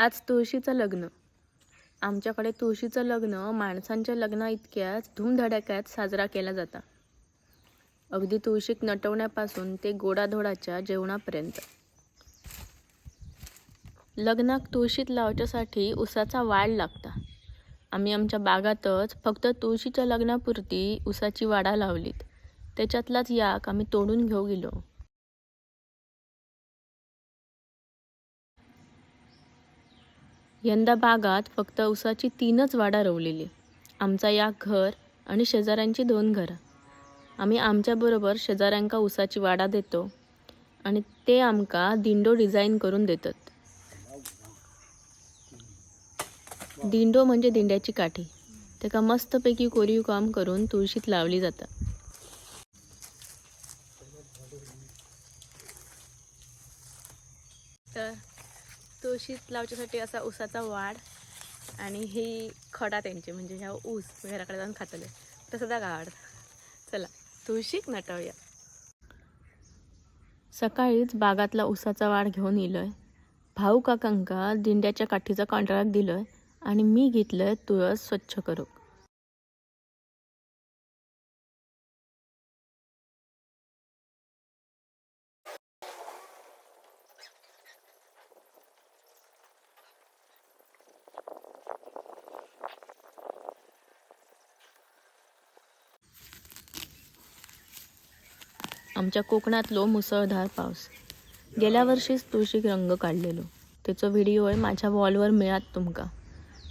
आज तुळशीचं लग्न. आमच्याकडे तुळशीचं लग्न माणसांच्या लग्ना इतक्याच धूमधडाक्यात साजरा केला जाता. अगदी तुळशीक नटवण्यापासून ते गोडाधोडाच्या जेवणापर्यंत. लग्नाक तुळशीत लावच्यासाठी उसाचा वाढ लागता. आम्ही आमच्या बागातच फक्त तुळशीच्या लग्नापुरती उसाची वाडा लावलीत. त्याच्यातलाच याक आम्ही तोडून घेऊ गेलो. यंदा बागात फक्त उसाची तीनच वाडा रवलेली. आमचा या घर आणि शेजाऱ्यांची दोन घरं. आम्ही आमच्याबरोबर शेजाऱ्यांका उसाची वाडा देतो आणि ते आमका दिंडो डिझाईन करून देतात. दिंडो म्हणजे दिंड्याची काठी. त्याका मस्तपैकी कोरीव काम करून तुळशीत लावली जातात तर शीत लावच्यासाठी असा ऊसाचा वाढ आणि ही खडा त्यांची म्हणजे ह्या ऊस घराकडे जाऊन खातले. तसं त्या गावाड चला तुळशीक नटवूया. सकाळीच बागातला ऊसाचा वाढ घेऊन येलोय भाऊ काकांका दिंड्याच्या काठीचा कॉन्ट्रॅक्ट दिलोय आणि मी घेतलंय तुळस स्वच्छ करूक. आमच्या कोकणातलो मुसळधार पाऊस. गेल्या वर्षीच तुळशीक रंग काढलेलो. त्याचो व्हिडिओ आहे माझ्या वॉलवर मिळात तुमका.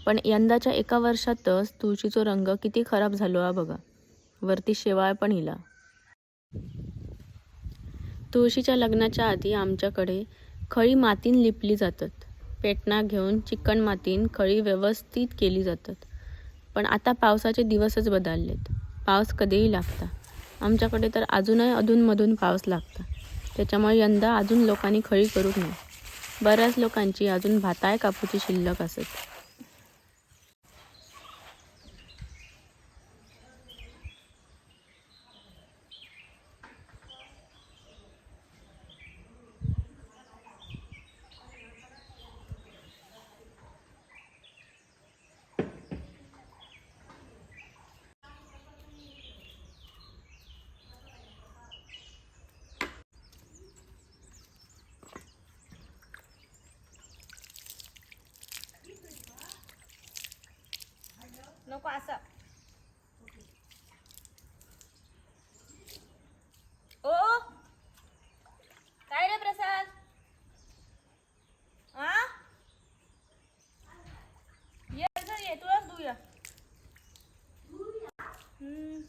पण यंदाच्या एका वर्षातच तुळशीचो रंग किती खराब झालो हा बघा. वरती शेवाळ पण इला. तुळशीच्या लग्नाच्या आधी आमच्याकडे खळी मातीन लिपली जातात. पेटणा घेऊन चिकण मातीन खळी व्यवस्थित केली जातात. पण आता पावसाचे दिवसच बदललेत. पाऊस कधीही लागता. आमच्याकडे तर अजूनही अधूनमधून पाऊस लागता. त्याच्यामुळे यंदा अजून लोकांनी खळी करूक नाही बऱ्याच लोकांची अजून भाताय कापूची शिल्लक असत. नको असं. ओ काय रे प्रसाद? आ? ये सर ये तुलाच धुया हम्म.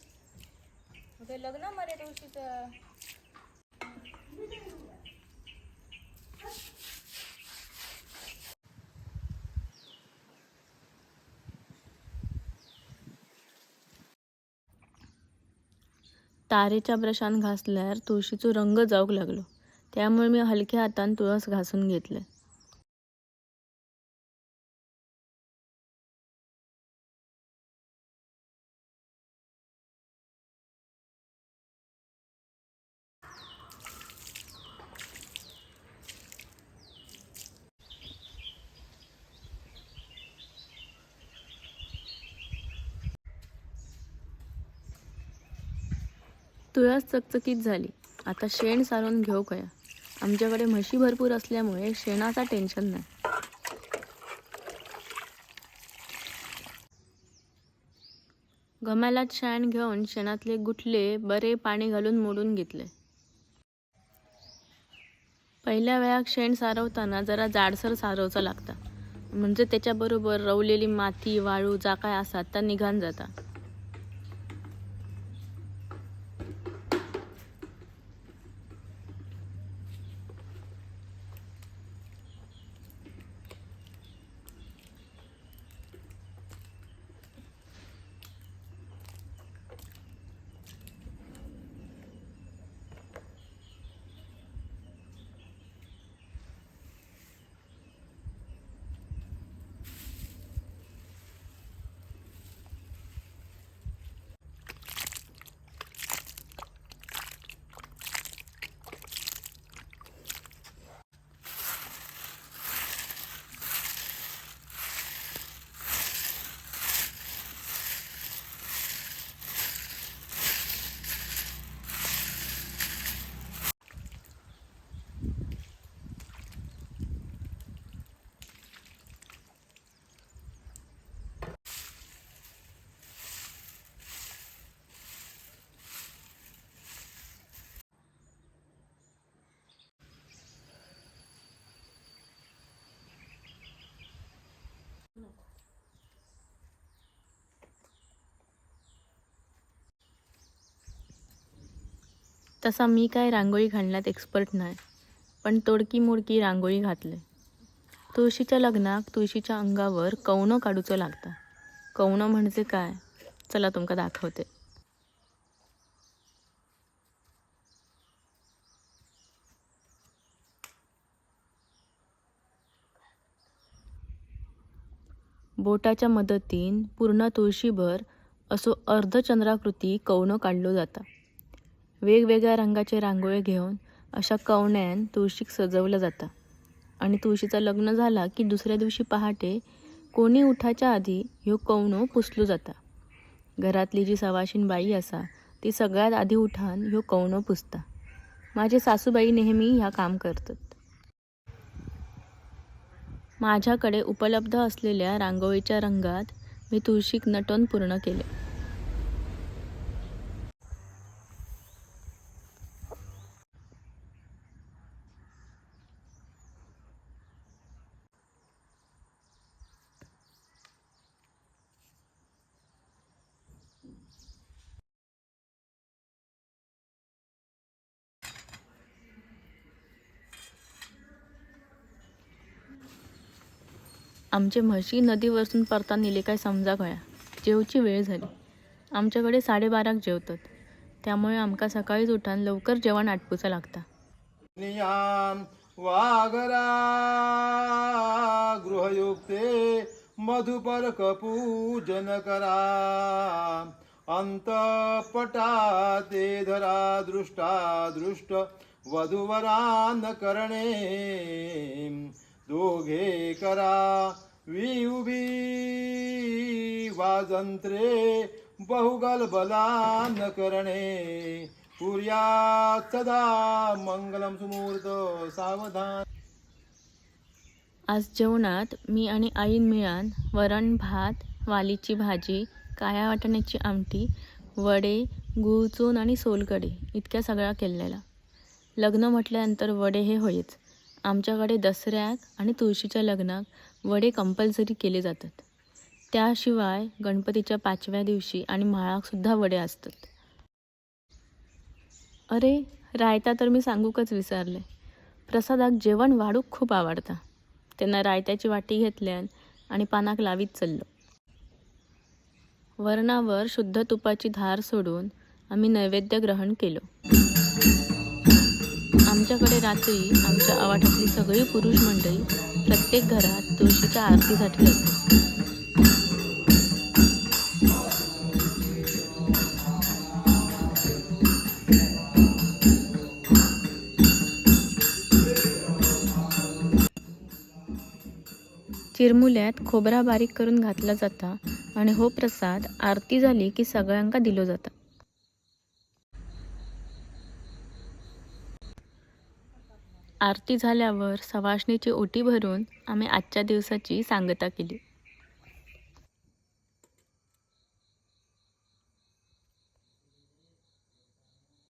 ते लग्न मरे तुळशीचं तारेच्या ब्रशान घासल्यावर तुळशीचो रंग जाऊक लागलो. त्यामुळे मी हलक्या हातान तुळस घासून घेतले. तुळस चकचकीत झाली. आता शेण सारून घेऊ कया. आमच्याकडे म्हशी भरपूर असल्यामुळे शेणाचा टेन्शन नाही. गमालात शेण घेऊन शेणातले गुठले बरे पाणी घालून मोडून घेतले. पहिल्या वेळाक शेण सारवताना जरा जाडसर सारवचा लागता. म्हणजे त्याच्याबरोबर रवलेली माती वाळू जा काय असतात त्या निघान जाता. तसा मी काय रांगोळी घालण्यात एक्सपर्ट नाही. पण तोडकी मोडकी रांगोळी घातले. तुळशीच्या लग्नाक तुळशीच्या अंगावर कवणं काढूचं लागता. कवणं म्हणजे काय? चला तुमका दाखवते. बोटाच्या मदतीन पूर्ण तुळशीभर असो अर्धचंद्राकृती कवणं काढलो जाता. वेगवेगळ्या रंगाचे रांगोळी घेऊन अशा कवण्यान तुळशीक सजवलं जातं. आणि तुळशीचं लग्न झाला की दुसऱ्या दिवशी पहाटे कोणी उठाच्या आधी ह्यो कवणो पुसलो जाता. घरातली जी सवाशीण बाई असा ती सगळ्यात आधी उठान ह्यो कवणो पुसता. माझे सासूबाई नेहमी ह्या काम करतात. माझ्याकडे उपलब्ध असलेल्या रांगोळीच्या रंगात मी तुळशीक नटवून पूर्ण केले. आमचे म्हशी नदीवरसून परता नेले काय समजा गळ्या. जेवची वेळ झाली. आमच्याकडे साडेबाराक जेवतात. त्यामुळे आमका सकाळीच उठान लवकर जेवण आटपूचा लागता. वागरा गृहयुक्ते मधुपर्क कपूजन करा. अंतपटा ते धरा दृष्टा दृष्ट वधुवरान करणे. दोघे करा. वि उभी वाजंत्रे बहुगल बलान करणे. पुर्या सदा मंगलम सुमूर्त सावधान. आज जेवणात मी आणि आईन मिळान वरण भात वालीची भाजी काया वाटाण्याची आमटी वडे गुळचून आणि सोलकडे इतक्या सगळ्या केलेला लग्न म्हटल्यानंतर वडे हे होईच आमच्याकडे दसऱ्याक आणि तुळशीच्या लग्नाक वडे कंपल्सरी केले जातात. त्याशिवाय गणपतीच्या पाचव्या दिवशी आणि म्हाळाकसुद्धा वडे असतात. अरे रायता तर मी सांगूकच विसरले. प्रसादाक जेवण वाढूक खूप आवडता. त्यांना रायत्याची वाटी घेतल्यान आणि पानाक लावीत चाललो. वरणावर शुद्ध तुपाची धार सोडून आम्ही नैवेद्य ग्रहण केलो. आमच्याकडे रात्री आमच्या आवाठातली सगळी पुरुष मंडळी प्रत्येक घरात तुळशीच्या आरतीसाठी जाते चिरमुल्यात खोबरा बारीक करून घातला जाता आणि हो प्रसाद आरती झाली की सगळ्यांका दिलो जाता. आरती झाल्यावर सवासणीची ओटी भरून आम्ही आजच्या दिवसाची सांगता केली.